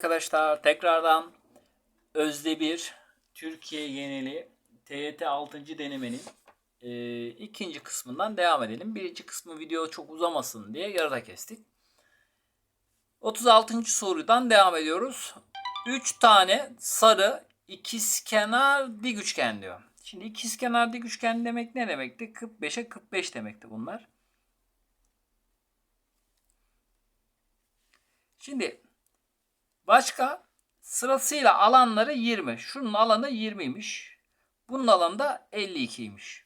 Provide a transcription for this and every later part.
Arkadaşlar tekrardan Özde bir Türkiye geneli TYT 6. denemenin e, ikinci kısmından devam edelim. Birinci kısmı video çok uzamasın diye yarıda kestik. 36. sorudan devam ediyoruz. 3 tane sarı ikizkenar dik üçgen diyor. Şimdi ikizkenar dik üçgen demek ne demekti? 45'e 45 demekti bunlar. Şimdi Başka sırasıyla alanları 20. Şunun alanı 20'ymiş. Bunun alanı da 52'ymiş.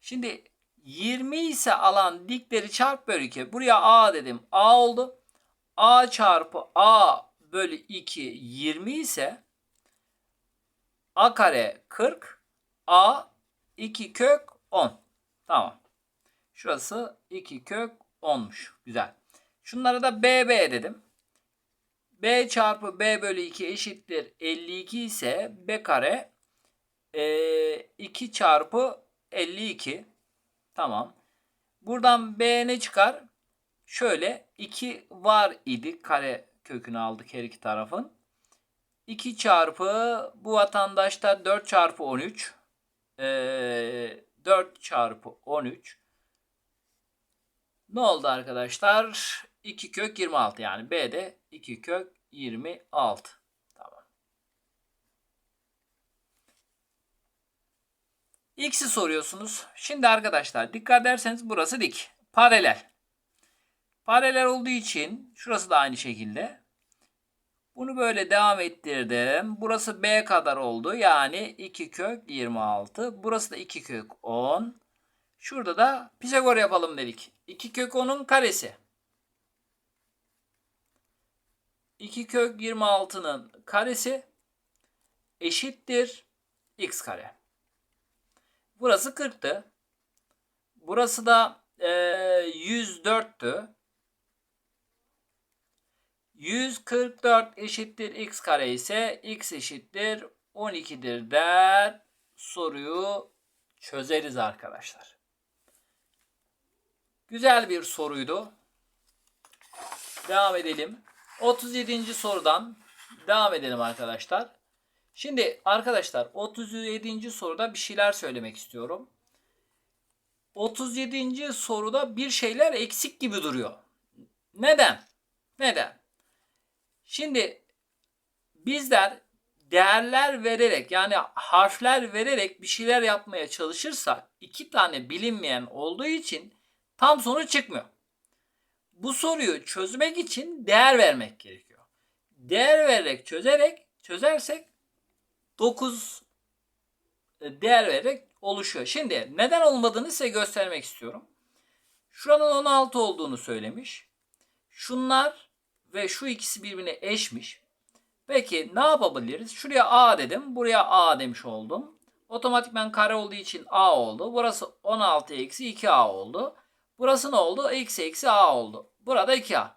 Şimdi 20 ise alan dikleri çarp bölü 2. Buraya A dedim. A oldu. A çarpı A bölü 2 20 ise A kare 40. A 2 kök 10. Tamam. Şurası 2 kök 10'muş. Güzel. Şunlara da BB dedim b çarpı b bölü 2 eşittir 52 ise b kare e, 2 çarpı 52. Tamam. Buradan b ne çıkar? Şöyle 2 var idi. Kare kökünü aldık her iki tarafın. 2 çarpı bu vatandaşta 4 çarpı 13. E, 4 çarpı 13. Ne oldu arkadaşlar? 2 kök 26 yani B de 2 kök 26. Tamam. X'i soruyorsunuz. Şimdi arkadaşlar dikkat ederseniz burası dik. Paralel. Paralel olduğu için şurası da aynı şekilde. Bunu böyle devam ettirdim. Burası B kadar oldu. Yani 2 kök 26. Burası da 2 kök 10. Şurada da Pisagor yapalım dedik. 2 kök 10'un karesi. 2 kök 26'nın karesi eşittir x kare. Burası 40'tı. Burası da e, 104'tü. 144 eşittir x kare ise x eşittir 12'dir der. Soruyu çözeriz arkadaşlar. Güzel bir soruydu. Devam edelim. 37. sorudan devam edelim arkadaşlar. Şimdi arkadaşlar 37. soruda bir şeyler söylemek istiyorum. 37. soruda bir şeyler eksik gibi duruyor. Neden? Neden? Şimdi bizler değerler vererek yani harfler vererek bir şeyler yapmaya çalışırsa iki tane bilinmeyen olduğu için tam sonuç çıkmıyor bu soruyu çözmek için değer vermek gerekiyor. Değer vererek çözerek çözersek 9 e, değer vererek oluşuyor. Şimdi neden olmadığını size göstermek istiyorum. Şuranın 16 olduğunu söylemiş. Şunlar ve şu ikisi birbirine eşmiş. Peki ne yapabiliriz? Şuraya A dedim. Buraya A demiş oldum. Otomatikman kare olduğu için A oldu. Burası 16 eksi 2A oldu. Burası ne oldu? X eksi A oldu. Burada 2A.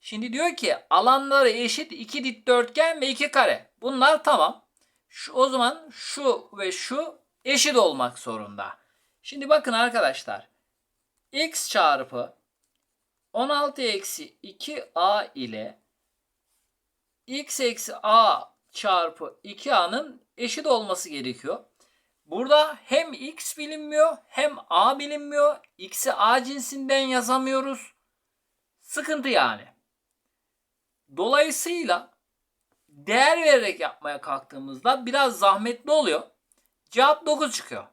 Şimdi diyor ki alanları eşit iki dikdörtgen ve iki kare. Bunlar tamam. Şu, o zaman şu ve şu eşit olmak zorunda. Şimdi bakın arkadaşlar. X çarpı 16 eksi 2A ile X eksi A çarpı 2A'nın eşit olması gerekiyor. Burada hem X bilinmiyor hem A bilinmiyor. X'i A cinsinden yazamıyoruz. Sıkıntı yani. Dolayısıyla değer vererek yapmaya kalktığımızda biraz zahmetli oluyor. Cevap 9 çıkıyor.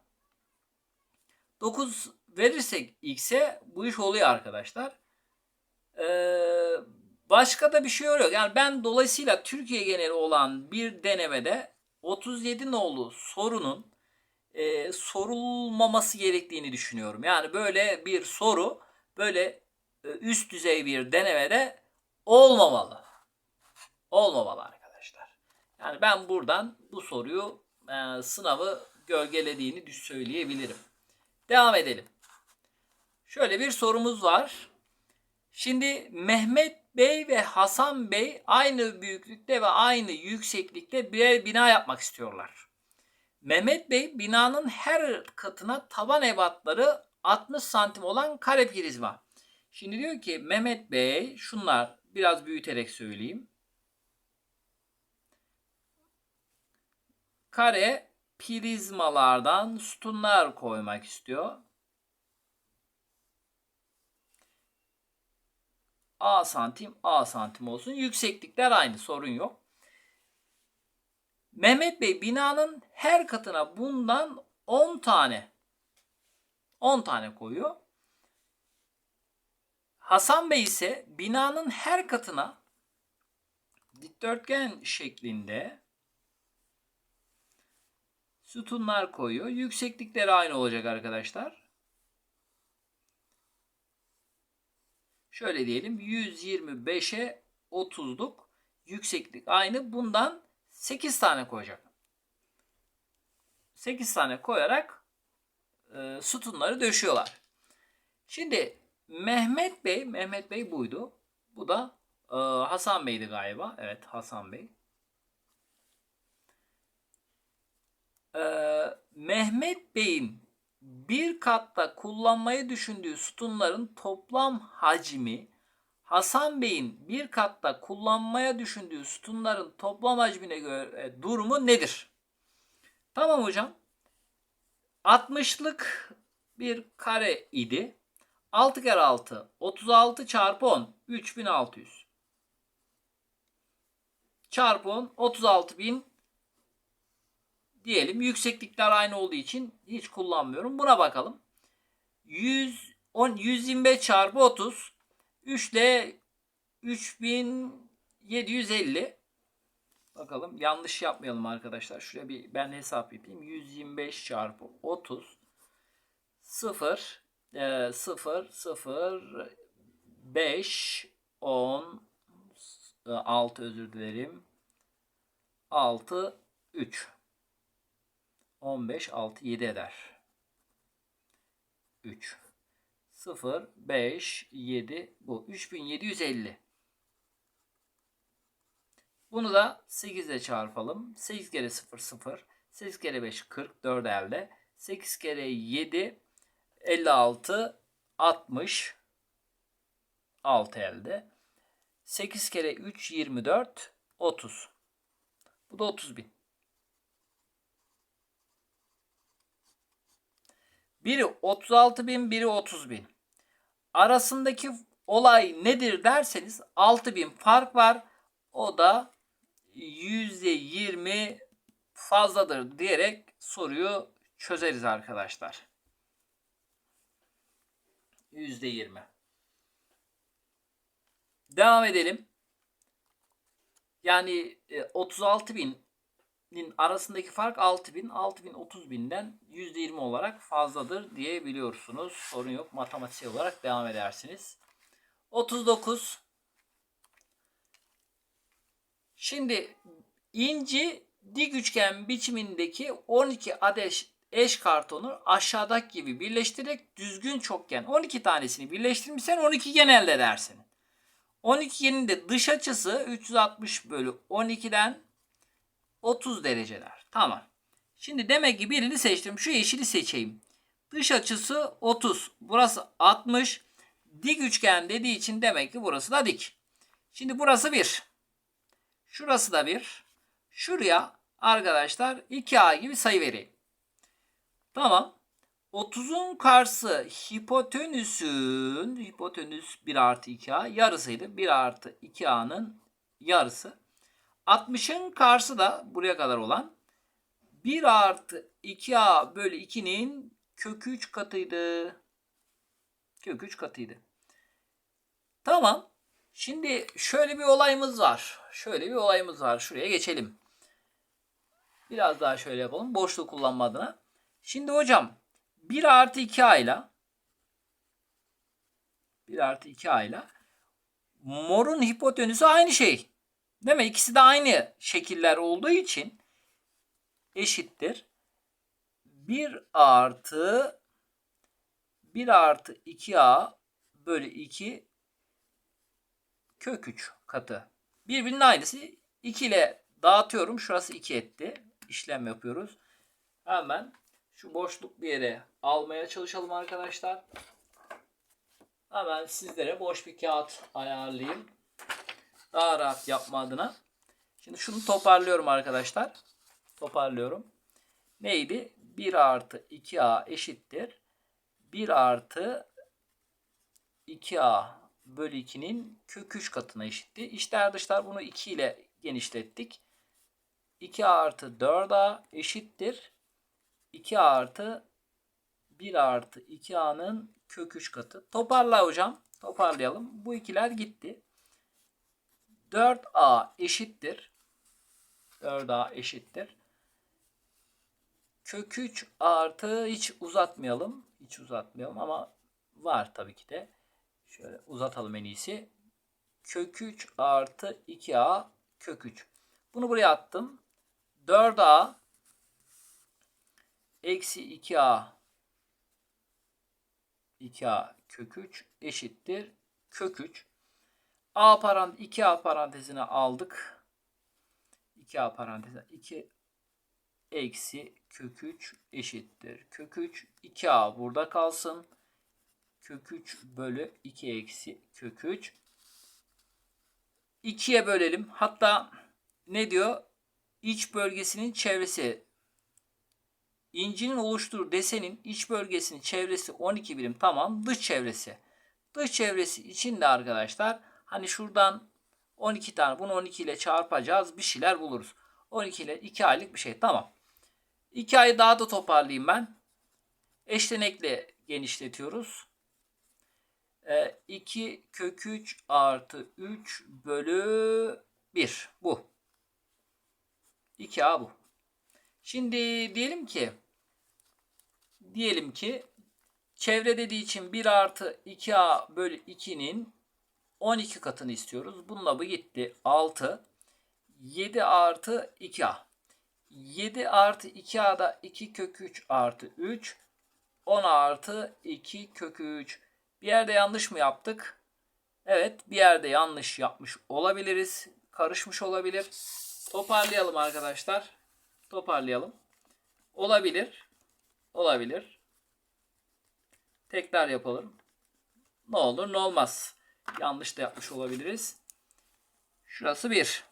9 verirsek x'e bu iş oluyor arkadaşlar. Ee, başka da bir şey yok. Yani ben dolayısıyla Türkiye geneli olan bir denemede 37 nolu sorunun e, sorulmaması gerektiğini düşünüyorum. Yani böyle bir soru böyle üst düzey bir denemede olmamalı. Olmamalı arkadaşlar. Yani ben buradan bu soruyu e, sınavı gölgelediğini söyleyebilirim. Devam edelim. Şöyle bir sorumuz var. Şimdi Mehmet Bey ve Hasan Bey aynı büyüklükte ve aynı yükseklikte birer bina yapmak istiyorlar. Mehmet Bey binanın her katına taban ebatları 60 santim olan kare prizma. Şimdi diyor ki Mehmet Bey şunlar biraz büyüterek söyleyeyim. kare prizmalardan sütunlar koymak istiyor. A santim A santim olsun. Yükseklikler aynı sorun yok. Mehmet Bey binanın her katına bundan 10 tane 10 tane koyuyor. Hasan Bey ise binanın her katına dikdörtgen şeklinde sütunlar koyuyor. Yükseklikleri aynı olacak arkadaşlar. Şöyle diyelim 125'e 30'luk yükseklik aynı. Bundan 8 tane koyacak. 8 tane koyarak e, sütunları döşüyorlar. Şimdi Mehmet Bey, Mehmet Bey buydu. Bu da e, Hasan Bey'di galiba. Evet Hasan Bey. E, Mehmet Bey'in bir katta kullanmayı düşündüğü sütunların toplam hacmi Hasan Bey'in bir katta kullanmaya düşündüğü sütunların toplam hacmine göre durumu nedir? Tamam hocam. 60'lık bir kare idi. 6 kere 6 36 çarpı 10 3600 çarpı 10 36000 diyelim. Yükseklikler aynı olduğu için hiç kullanmıyorum. Buna bakalım. 100 10 125 çarpı 30 3 ile 3750 Bakalım yanlış yapmayalım arkadaşlar. Şuraya bir ben hesap yapayım. 125 çarpı 30 0 e, 0 0 5 10 6 özür dilerim. 6 3 15 6 7 eder. 3 0 5 7 bu 3750. Bunu da 8 ile çarpalım. 8 kere 0 0. 8 kere 5 40 4 elde. 8 kere 7 56 60 6 elde. 8 kere 3 24 30. Bu da 30 bin. Biri 36 bin, biri 30 bin. Arasındaki olay nedir derseniz 6 bin fark var. O da %20 fazladır diyerek soruyu çözeriz arkadaşlar. %20. Devam edelim. Yani 36 binin arasındaki fark 6 bin. 6 bin 30 binden %20 olarak fazladır diyebiliyorsunuz. Sorun yok. Matematiksel olarak devam edersiniz. 39 Şimdi inci dik üçgen biçimindeki 12 adet eş kartonu aşağıdaki gibi birleştirerek düzgün çokgen 12 tanesini birleştirmişsen 12 gen elde edersin. 12'nin de dış açısı 360 bölü 12'den 30 dereceler. Tamam. Şimdi demek ki birini seçtim. Şu yeşili seçeyim. Dış açısı 30. Burası 60. Dik üçgen dediği için demek ki burası da dik. Şimdi burası 1. Şurası da 1. Şuraya arkadaşlar 2A gibi sayı vereyim. Tamam. 30'un karşısı hipotenüsün hipotenüs 1 artı 2A yarısıydı. 1 artı 2A'nın yarısı. 60'ın karşısı da buraya kadar olan 1 artı 2A bölü 2'nin kök 3 katıydı. Kök 3 katıydı. Tamam. Şimdi şöyle bir olayımız var. Şöyle bir olayımız var. Şuraya geçelim. Biraz daha şöyle yapalım. Boşluğu kullanma adına. Şimdi hocam 1 artı 2 ayla 1 artı 2 ayla morun hipotenüsü aynı şey. Değil mi? İkisi de aynı şekiller olduğu için eşittir. 1 artı 1 artı 2a bölü 2 kök 3 katı. Birbirinin aynısı. 2 ile dağıtıyorum. Şurası 2 etti. İşlem yapıyoruz. Hemen şu boşluk bir yere almaya çalışalım arkadaşlar. Hemen sizlere boş bir kağıt ayarlayayım. Daha rahat yapma adına. Şimdi şunu toparlıyorum arkadaşlar. Toparlıyorum. Neydi? 1 artı 2a eşittir. 1 artı 2a bölü 2'nin kök 3 katına eşitti. İçler dışlar bunu 2 ile genişlettik. 2 artı 4a eşittir. 2 artı 1 artı 2a'nın kök 3 katı. Toparla hocam. Toparlayalım. Bu ikiler gitti. 4a eşittir. 4a eşittir. Kök 3 artı hiç uzatmayalım. Hiç uzatmayalım ama var tabii ki de. Şöyle uzatalım en iyisi. Kök 3 artı 2a kök 3. Bunu buraya attım. 4a eksi 2a 2a kök 3 eşittir kök 3. A parantez 2a parantezine aldık. 2a parantezine 2 eksi kök 3 eşittir. Kök 3 2a burada kalsın. Kök 3 bölü 2 eksi kök 3. 2'ye bölelim. Hatta ne diyor? İç bölgesinin çevresi. İncinin oluşturduğu desenin iç bölgesinin çevresi 12 birim. Tamam. Dış çevresi. Dış çevresi için de arkadaşlar hani şuradan 12 tane bunu 12 ile çarpacağız. Bir şeyler buluruz. 12 ile 2 aylık bir şey. Tamam. 2 ayı daha da toparlayayım ben. Eşlenekle genişletiyoruz. 2 kök 3 artı 3 bölü 1. Bu. 2A bu. Şimdi diyelim ki diyelim ki çevre dediği için 1 artı 2A bölü 2'nin 12 katını istiyoruz. Bununla bu gitti. 6. 7 artı 2A. 7 artı 2A'da 2 kök 3 artı 3. 10 artı 2 kök 3. Bir yerde yanlış mı yaptık? Evet bir yerde yanlış yapmış olabiliriz. Karışmış olabilir. Toparlayalım arkadaşlar. Toparlayalım. Olabilir. Olabilir. Tekrar yapalım. Ne olur ne olmaz. Yanlış da yapmış olabiliriz. Şurası 1.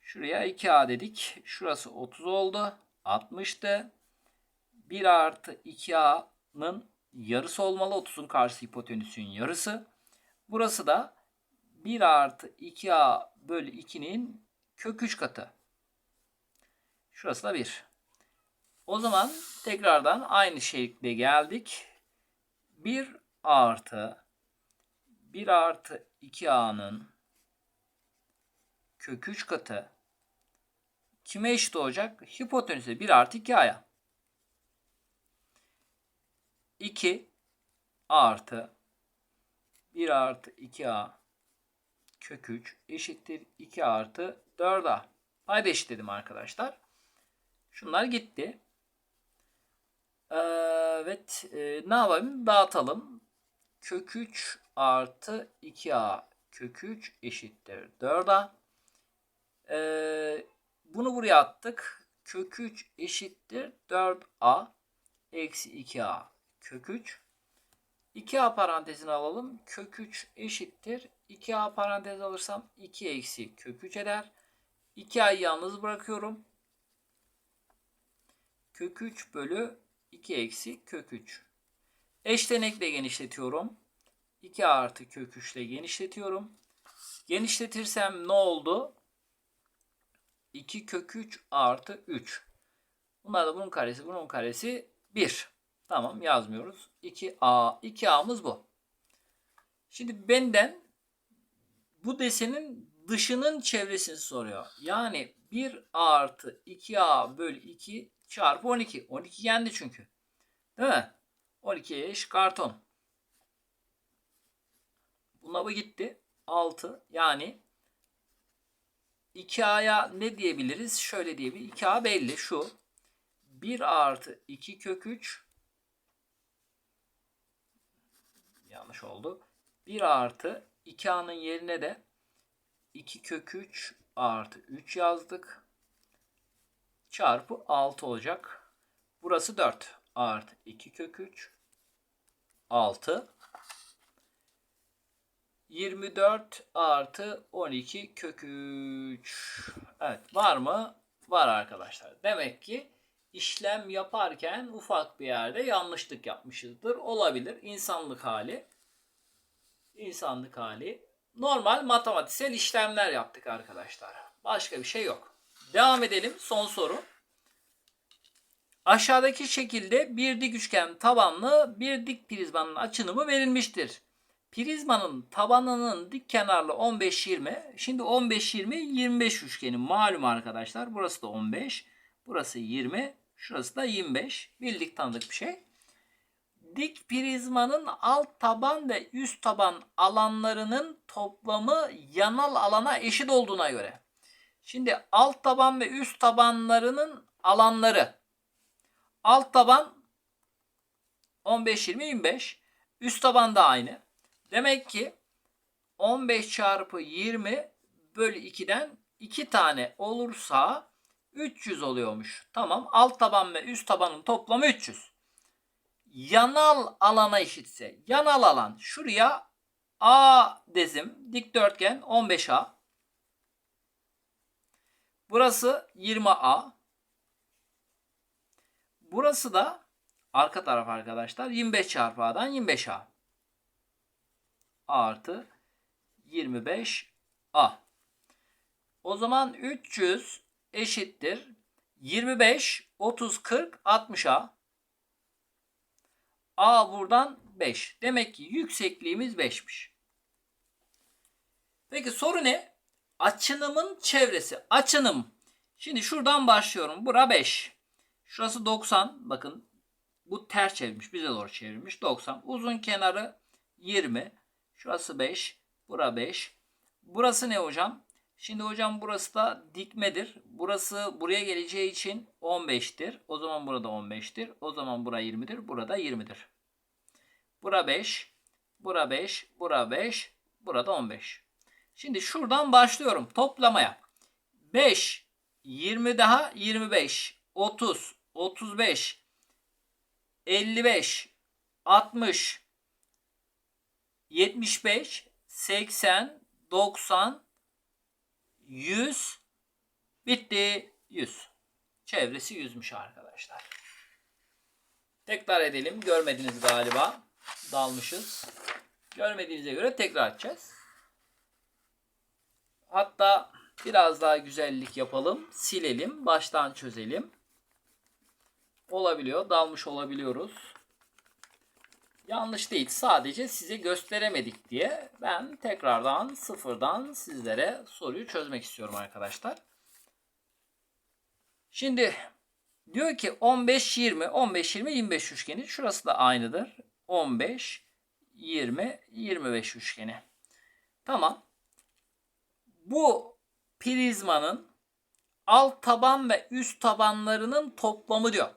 Şuraya 2A dedik. Şurası 30 oldu. 60'tı. 1 artı 2A'nın yarısı olmalı. 30'un karşısı hipotenüsün yarısı. Burası da 1 artı 2A bölü 2'nin kök 3 katı. Şurası da 1. O zaman tekrardan aynı şekilde geldik. 1 artı 1 artı 2A'nın kök 3 katı kime eşit olacak? Hipotenüse 1 artı 2A'ya. 2 artı 1 artı 2A kök 3 eşittir 2 artı 4A. Payda eşitledim arkadaşlar. Şunlar gitti. Evet. E, ne yapalım? Dağıtalım. Kök 3 artı 2A kök 3 eşittir 4A. Ee, bunu buraya attık. Kök 3 eşittir 4A eksi 2A kök 3. 2A parantezini alalım. Kök 3 eşittir. 2A parantez alırsam 2 eksi kök 3 eder. 2A'yı yalnız bırakıyorum. Kök 3 bölü 2 eksi kök 3. Eşlenekle genişletiyorum. 2 artı kök 3 ile genişletiyorum. Genişletirsem ne oldu? 2 kök 3 artı 3. Bunlar da bunun karesi, bunun karesi 1. Tamam yazmıyoruz. 2A. 2A'mız bu. Şimdi benden bu desenin dışının çevresini soruyor. Yani 1 artı 2A bölü 2 çarpı 12. 12 yendi çünkü. Değil mi? 12'ye eş karton. Buna bu gitti. 6 yani 2A'ya ne diyebiliriz? Şöyle diyebiliriz. 2A belli şu. 1 artı 2 kök 3 yanlış oldu. 1 artı 2A'nın yerine de 2 kök 3 artı 3 yazdık. Çarpı 6 olacak. Burası 4 artı 2 kök 3 6 24 artı 12 kök 3. Evet var mı? var arkadaşlar. Demek ki işlem yaparken ufak bir yerde yanlışlık yapmışızdır. Olabilir. İnsanlık hali. İnsanlık hali. Normal matematiksel işlemler yaptık arkadaşlar. Başka bir şey yok. Devam edelim. Son soru. Aşağıdaki şekilde bir dik üçgen tabanlı bir dik prizmanın açınımı verilmiştir. Prizmanın tabanının dik kenarlı 15-20. Şimdi 15-20-25 üçgeni malum arkadaşlar. Burası da 15. Burası 20. Şurası da 25. Bildik tanıdık bir şey. Dik prizmanın alt taban ve üst taban alanlarının toplamı yanal alana eşit olduğuna göre. Şimdi alt taban ve üst tabanlarının alanları. Alt taban 15, 20, 25. Üst taban da aynı. Demek ki 15 çarpı 20 bölü 2'den 2 tane olursa 300 oluyormuş. Tamam. Alt taban ve üst tabanın toplamı 300. Yanal alana eşitse yanal alan şuraya A dizim dikdörtgen 15A. Burası 20A. Burası da arka taraf arkadaşlar 25 çarpı A'dan 25A. A artı 25A. O zaman 300 eşittir 25, 30, 40, 60A. A buradan 5. Demek ki yüksekliğimiz 5'miş. Peki soru ne? Açınımın çevresi. Açınım. Şimdi şuradan başlıyorum. Bura 5. Şurası 90. Bakın bu ters çevirmiş. Bize doğru çevirmiş. 90. Uzun kenarı 20. Şurası 5. Bura 5. Burası ne hocam? Şimdi hocam burası da dikmedir. Burası buraya geleceği için 15'tir. O zaman burada 15'tir. O zaman bura 20'dir. Burada 20'dir. Bura 5. Bura 5. Bura 5. Burada 15. Şimdi şuradan başlıyorum toplamaya. 5, 20 daha 25, 30, 35, 55, 60, 75, 80, 90, 100 bitti 100. Çevresi 100'müş arkadaşlar. Tekrar edelim. Görmediniz galiba. Dalmışız. Görmediğinize göre tekrar edeceğiz. Hatta biraz daha güzellik yapalım. Silelim. Baştan çözelim. Olabiliyor. Dalmış olabiliyoruz. Yanlış değil. Sadece size gösteremedik diye ben tekrardan sıfırdan sizlere soruyu çözmek istiyorum arkadaşlar. Şimdi diyor ki 15 20 15 20 25 üçgeni. Şurası da aynıdır. 15 20 25 üçgeni. Tamam. Bu prizmanın alt taban ve üst tabanlarının toplamı diyor.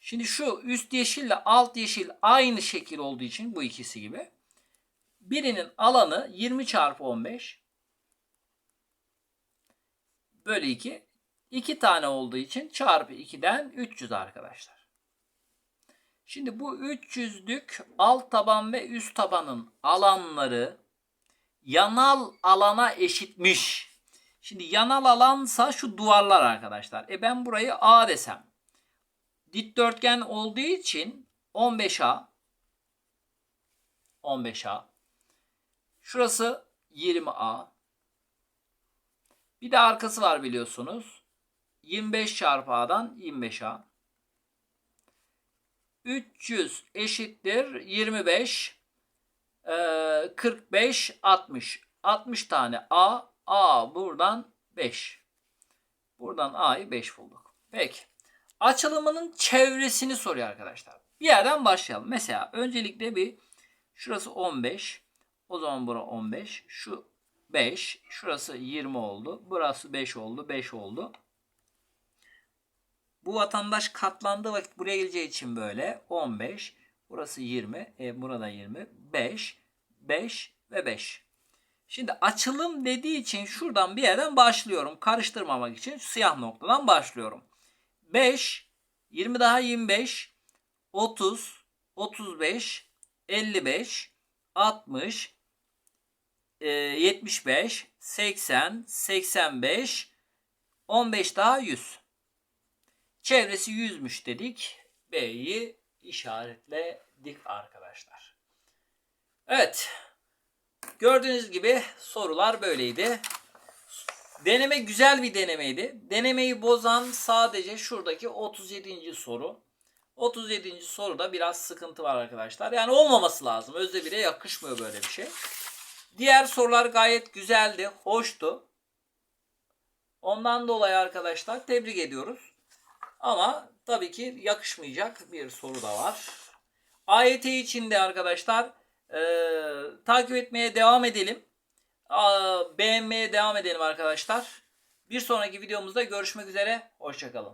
Şimdi şu üst yeşille alt yeşil aynı şekil olduğu için bu ikisi gibi. Birinin alanı 20 çarpı 15 bölü 2. 2 tane olduğu için çarpı 2'den 300 arkadaşlar. Şimdi bu 300'lük alt taban ve üst tabanın alanları yanal alana eşitmiş. Şimdi yanal alansa şu duvarlar arkadaşlar. E ben burayı A desem. Dikdörtgen olduğu için 15A 15A Şurası 20A. Bir de arkası var biliyorsunuz. 25 çarpı A'dan 25A. 300 eşittir 25 45 60. 60 tane A. A buradan 5. Buradan A'yı 5 bulduk. Peki. Açılımının çevresini soruyor arkadaşlar. Bir yerden başlayalım. Mesela öncelikle bir şurası 15. O zaman bura 15. Şu 5. Şurası 20 oldu. Burası 5 oldu. 5 oldu. Bu vatandaş katlandığı vakit buraya geleceği için böyle 15. Burası 20. E, burada 20. 5. 5 ve 5. Şimdi açılım dediği için şuradan bir yerden başlıyorum. Karıştırmamak için siyah noktadan başlıyorum. 5, 20 daha 25, 30, 35, 55, 60, 75, 80, 85, 15 daha 100. Çevresi 100'müş dedik. B'yi işaretledik arkadaşlar. Evet. Gördüğünüz gibi sorular böyleydi. Deneme güzel bir denemeydi. Denemeyi bozan sadece şuradaki 37. soru. 37. soruda biraz sıkıntı var arkadaşlar. Yani olmaması lazım. Özde bile yakışmıyor böyle bir şey. Diğer sorular gayet güzeldi, hoştu. Ondan dolayı arkadaşlar tebrik ediyoruz. Ama tabii ki yakışmayacak bir soru da var. AYT için de arkadaşlar eee, takip etmeye devam edelim. Aa, beğenmeye devam edelim arkadaşlar. Bir sonraki videomuzda görüşmek üzere. Hoşçakalın.